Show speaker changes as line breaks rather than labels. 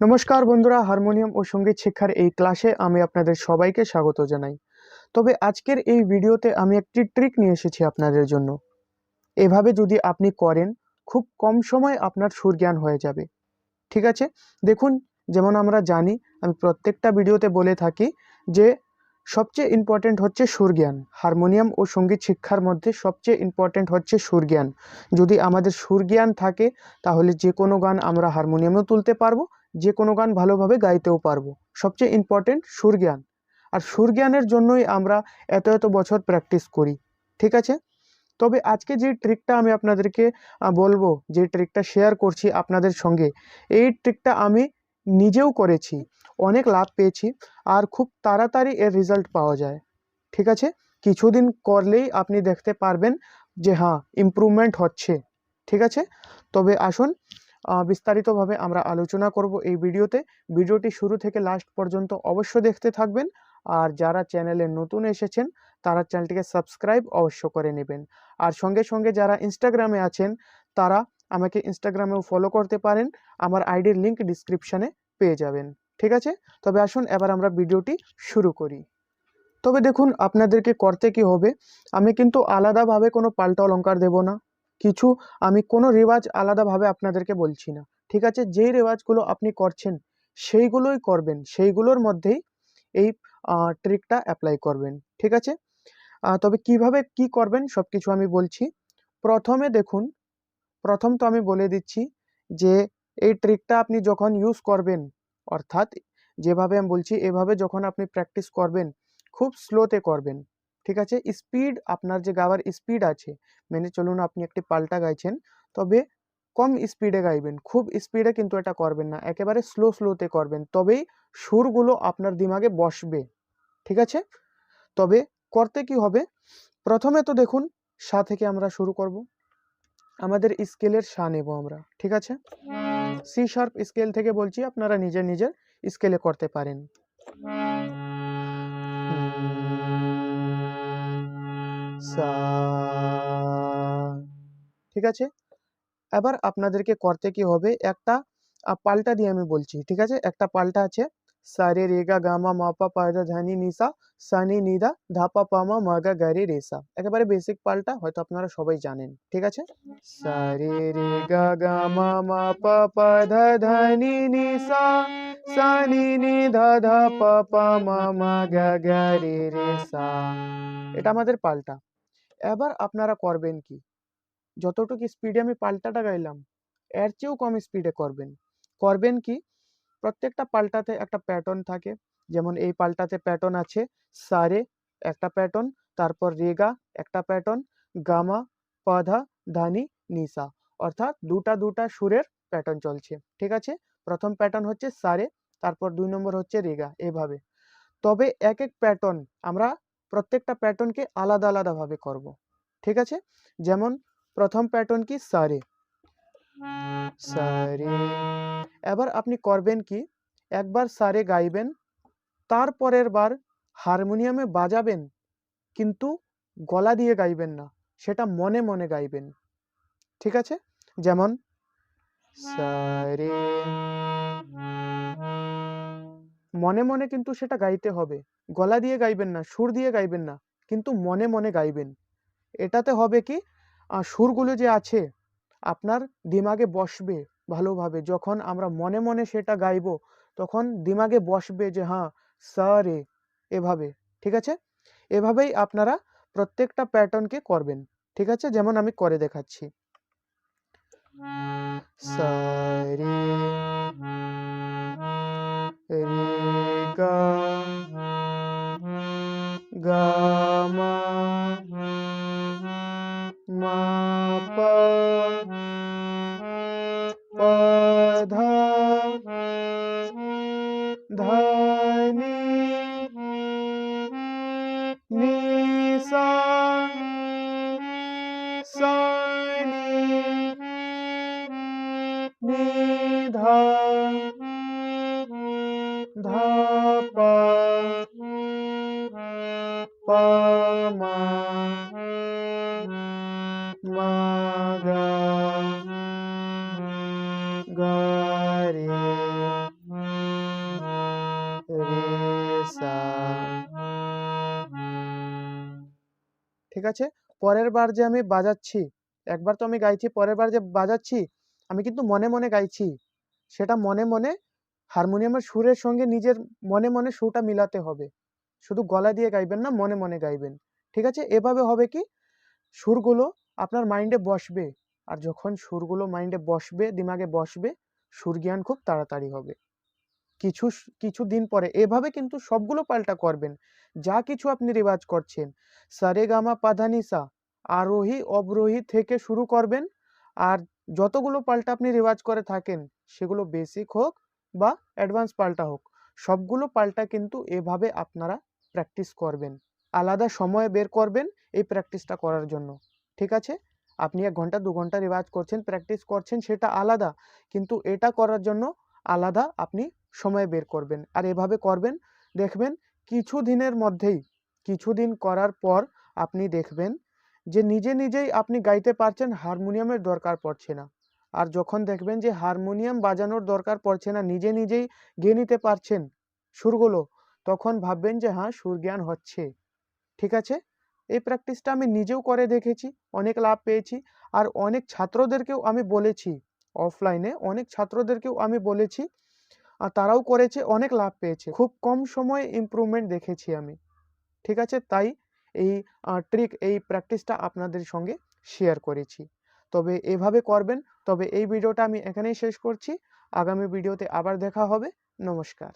নমস্কার বন্ধুরা, হারমোনিয়াম ও সংগীত শিক্ষার এই ক্লাসে আমি আপনাদের সবাইকে স্বাগত জানাই। তবে আজকের এই ভিডিওতে আমি একটি ট্রিক নিয়ে এসেছি আপনাদের জন্য। এভাবে যদি আপনি করেন, খুব কম সময় আপনার সুর জ্ঞান হয়ে যাবে। ঠিক আছে? দেখুন, যেমন আমরা জানি, আমি প্রত্যেকটা ভিডিওতে বলে থাকি যে সবচেয়ে ইম্পর্টেন্ট হচ্ছে সুর জ্ঞান হারমোনিয়াম ও সংগীত শিক্ষার মধ্যে সবচেয়ে ইম্পর্টেন্ট হচ্ছে সুর জ্ঞান যদি আমাদের সুর জ্ঞান থাকে, তাহলে যে কোনো গান আমরা হারমোনিয়ামেও তুলতে পারব যে কোনো গান ভালোভাবে গাইতেও পারব। সবচেয়ে ইম্পর্টেন্ট সুর জ্ঞান আর সুর জ্ঞানের জন্যই আমরা এত এত বছর প্র্যাকটিস করি। ঠিক আছে? তবে আজকে যে ট্রিকটা আমি আপনাদেরকে বলব, যে ট্রিকটা শেয়ার করছি আপনাদের সঙ্গে, এই ট্রিকটা আমি নিজেও করেছি। অনেক লাভ পেয়েছি আর খুব তাড়াতাড়ি এর রেজাল্ট পাওয়া যায়। ঠিক আছে? কিছুদিন করলেই আপনি দেখতে পারবেন যে হ্যাঁ ইমপ্রুভমেন্ট হচ্ছে। ঠিক আছে? তবে আসুন বিস্তারিতভাবে আমরা আলোচনা করব এই ভিডিওতে। ভিডিওটি শুরু থেকে লাস্ট পর্যন্ত অবশ্য দেখতে থাকবেন। আর যারা চ্যানেলে নতুন এসেছেন, তারা চ্যানেলটিকে সাবস্ক্রাইব অবশ্য করে নেবেন। আর সঙ্গে সঙ্গে যারা ইনস্টাগ্রামে আছেন, তারা আমাকে ইনস্টাগ্রামেও ফলো করতে পারেন। আমার আইডির লিঙ্ক ডিসক্রিপশানে পেয়ে যাবেন। ঠিক আছে? তবে আসুন, এবার আমরা ভিডিওটি শুরু করি। তবে দেখুন, আপনাদেরকে করতে কি হবে? আমি কিন্তু আলাদাভাবে কোনো পাল্টা অলঙ্কার দেব না। কিছু আমি কোনো রেওয়াজ আলাদাভাবে আপনাদেরকে বলছি না। ঠিক আছে? যেই রেওয়াজগুলো আপনি করছেন, সেইগুলোই করবেন। সেইগুলোর মধ্যেই এই ট্রিকটা অ্যাপ্লাই করবেন। ঠিক আছে? তবে কীভাবে কি করবেন সব কিছু আমি বলছি। প্রথমে দেখুন, প্রথম তো আমি বলে দিচ্ছি যে, এই ট্রিকটা আপনি যখন ইউজ করবেন, অর্থাৎ যেভাবে আমি বলছি, এভাবে যখন আপনি প্র্যাকটিস করবেন, খুব স্লোতে করবেন। ঠিক আছে? স্পিড আপনার যে গাওয়ার স্পিড আছে, মেনে চলুন আপনি একটি পাল্টা গাইছেন, তবে কম স্পিডে গাইবেন, খুব স্পিডে কিন্তু এটা করবেন না, একেবারে স্লো স্লোতে করবেন, তবেই সুরগুলো আপনার দিমাগে বসবে, ঠিক আছে? তবে করতে কি হবে? প্রথমে তো দেখুন, সা থেকে আমরা শুরু করব, আমাদের স্কেলের সা নেব আমরা, ঠিক আছে? সি শার্প স্কেল থেকে বলছি, আপনারা নিজের নিজের স্কেলে করতে পারেন। সা ঠিক আছে? এবার আপনাদেরকে করতে কি হবে? একটা পাল্টা দিয়ে আমি বলছি, ঠিক আছে? একটা পাল্টা আছে। সারে রেগা গামা মাপা পায়দা ধানি নিসা সানি নিদা ধাপা পামা মাগা গারে রেসা একেবারে বেসিক পাল্টা, হয়তো আপনারা সবাই জানেন, ঠিক আছে? সারে রেগা গামা মাপা পাধা ধানি নিসা সানি নি ধা ধা, পা পা, মা মা, গা গা, রে রে এটা আমাদের পাল্টা। এবার আপনারা করবেন কি? যতটুকু স্পিডে আমি পাল্টাটা গাইলাম, এর চেয়েও কম স্পিডে করবেন। করবেন কি? প্রত্যেকটা পাল্টাতে একটা প্যাটার্ন থাকে, যেমন এই পাল্টাতে প্যাটার্ন আছে, সারে একটা প্যাটার্ন তারপর রেগা একটা প্যাটার্ন গামা পাধা ধানি, নিসা। অর্থাৎ দুটা দুটা সুরের প্যাটার্ন চলছে, ঠিক আছে? প্রথম প্যাটার্ন হচ্ছে সারে, তারপর দুই নম্বর হচ্ছে রেগা, এভাবে। তবে এক এক প্যাটার্ন আমরা প্রত্যেকটা প্যাটার্নকে আলাদা আলাদাভাবে করব। ঠিক আছে? যেমন প্রথম প্যাটার্ন কি? সারে। সারে। এবার আপনি করবেন কি? একবার সারে গাইবেন, তারপরের বার হারমোনিয়ামে বাজাবেন, কিন্তু গলা দিয়ে গাইবেন না, সেটা মনে মনে গাইবেন। ঠিক আছে? যেমন সারে। মনে মনে কিন্তু সেটা গাইতে হবে। গলা দিয়ে গাইবেন না, সুর দিয়ে গাইবেন না, কিন্তু মনে মনে গাইবেন। এটাতে হবে কি? সুরগুলো যে আছে, আপনার দিমাগে বসবে ভালোভাবে। যখন আমরা মনে মনে সেটা গাইব, তখন দিমাগে বসবে যে হ্যাঁ সা এভাবে, ঠিক আছে? এভাবেই আপনারা প্রত্যেকটা প্যাটার্নকে করবেন, ঠিক আছে? যেমন আমি করে দেখাচ্ছি। সা ধা ধা নি নি সা সা নি নি ঠিক আছে? পরের বার যে আমি বাজাচ্ছি, একবার তো আমি গাইছি, পরের বার যে বাজাচ্ছি, আমি কিন্তু মনে মনে গাইছি। সেটা মনে মনে হারমোনিয়ামের সুরের সঙ্গে নিজের মনে মনে সুরটা মিলাতে হবে। শুধু গলা দিয়ে গাইবেন না, মনে মনে গাইবেন। ঠিক আছে? এভাবে হবে কি? সুরগুলো আপনার মাইন্ডে বসবে। আর যখন সুরগুলো মাইন্ডে বসবে, দিমাগে বসবে সুর জ্ঞান খুব তাড়াতাড়ি হবে। কিছু কিছু দিন পরে। এভাবে কিন্তু সবগুলো পাল্টা করবেন। যা কিছু আপনি রেওয়াজ করছেন। সারে গামা পাধানিসা, আরোহী অবরোহী থেকে শুরু করবেন। আর যতগুলো পাল্টা আপনি রেওয়াজ করে থাকেন, সেগুলো বেসিক হোক বা অ্যাডভান্স পাল্টা হোক, সবগুলো পাল্টা কিন্তু এভাবে আপনারা প্র্যাকটিস করবেন। আলাদা সময় বের করবেন এই প্র্যাকটিসটা করার জন্য। ঠিক আছে? আপনি এক ঘণ্টা, দু ঘণ্টা রেওয়াজ করছেন, প্র্যাকটিস করছেন, সেটা আলাদা। কিন্তু এটা করার জন্য আলাদা আপনি সময় বের করবেন। আর এভাবে করবেন, দেখবেন কিছু দিনের মধ্যেই কিছুদিন করার পর আপনি দেখবেন যে নিজে নিজেই আপনি গাইতে পারছেন হারমোনিয়ামের দরকার পড়ছে না। আর যখন দেখবেন যে হারমোনিয়াম বাজানোর দরকার পড়ছে না, নিজে নিজেই গেয়ে নিতে পারছেন সুরগুলো, তখন ভাববেন যে হ্যাঁ সুর জ্ঞান হচ্ছে। ঠিক আছে? এই প্র্যাকটিসটা আমি নিজেও করে দেখেছি, অনেক লাভ পেয়েছি। আর অনেক ছাত্রদেরকেও আমি বলেছি অফলাইনে অনেক ছাত্রদেরকেও আমি বলেছি আর তারাও করেছে, অনেক লাভ পেয়েছে। খুব কম সময়ে ইম্প্রুভমেন্ট দেখেছি আমি। ঠিক আছে? তাই এই ট্রিক এই প্র্যাকটিসটা আপনাদের সঙ্গে শেয়ার করেছি। তবে এভাবে করবেন, তবে এই ভিডিওটা আমি এখানেই শেষ করছি। আগামী ভিডিওতে আবার দেখা হবে। নমস্কার।